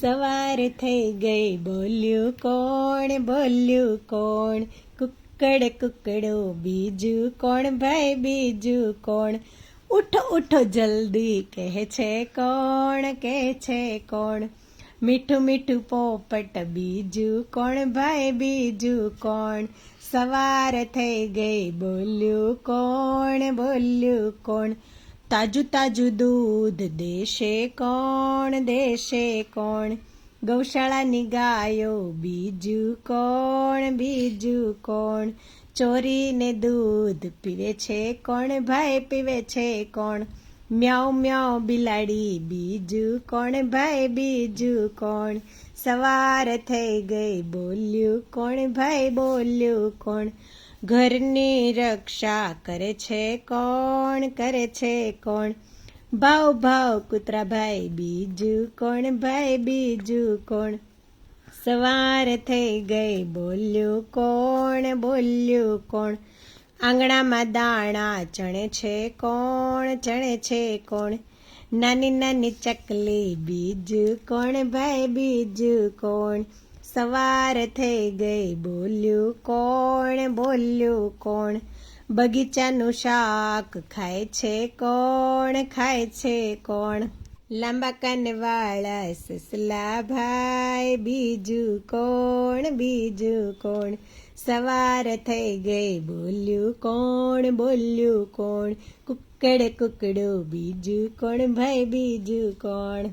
સવાર થઈ ગઈ. બોલ્યું કોણ? બોલ્યું કોણ? કુકડ કુકડો બીજું કોણ? ભાઈ, બીજું કોણ? ઉઠો ઉઠો, જલ્દી. કહે છે કોણ? કહે છે કોણ? મીઠું મીઠું પોપટ, બીજું કોણ? ભાઈ, બીજું કોણ? સવાર થઈ ગઈ. બોલ્યું કોણ? બોલ્યું કોણ? તાજું તાજું દૂધ દેશે કોણ દેશે કોણ? ગૌશાળાની ગાયો બીજું કોણ બીજું કોણ? ચોરીને દૂધ પીવે છે કોણ, ભાઈ પીવે છે કોણ? મ્યાઉ મ્યાઉ બિલાડી બીજું કોણ, ભાઈ બીજું કોણ? સવાર થઈ ગઈ બોલ્યું કોણ, ભાઈ બોલ્યું કોણ? ઘરની રક્ષા કરે છે કોણ? કરે છે કોણ? ભાવ ભાવ, કૂતરા ભાઈ, બીજું કોણ? ભાઈ, બીજું કોણ? સવાર થઈ ગઈ, બોલ્યું કોણ? બોલ્યું કોણ? આંગણામાં દાણા ચણે છે કોણ? ચણે છે કોણ? નાની નાની ચકલી, બીજું કોણ? ભાઈ, બીજું કોણ? સવાર થઈ ગઈ. બોલ્યું, કોણ? બોલ્યું, કોણ? બગીચાનું શાક ખાય છે કોણ? ખાય છે કોણ? લાંબા કાનવાળા સસલા ભાઈ બીજું કોણ? બીજું કોણ? સવાર થઈ ગઈ. બોલ્યું, કોણ? બોલ્યું, કોણ? કુકડ કુકડો, બીજું કોણ? ભાઈ, બીજું કોણ?